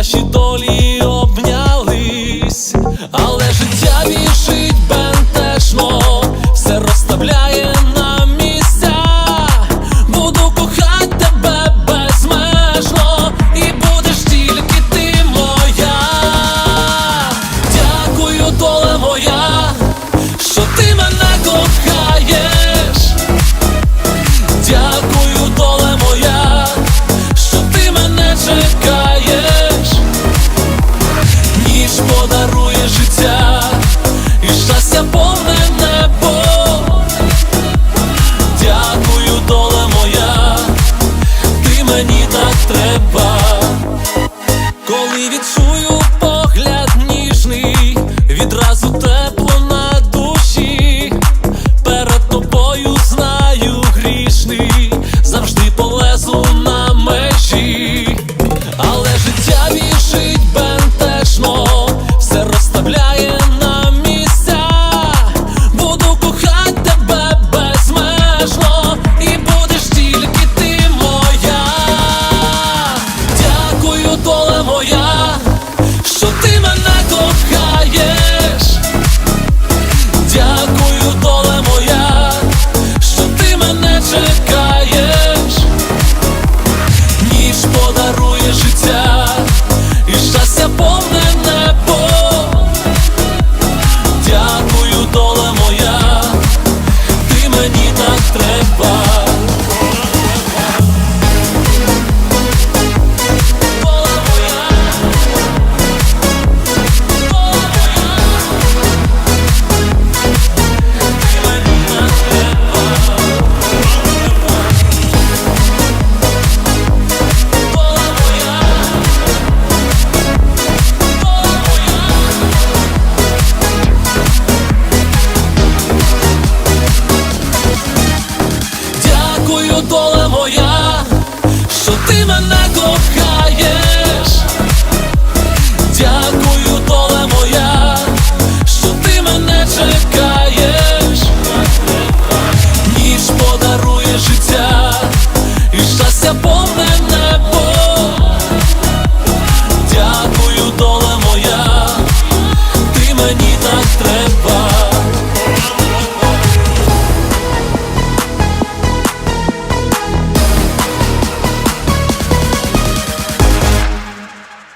taşı do seu povo Дякую, доля моя, що ти мене кохаєш.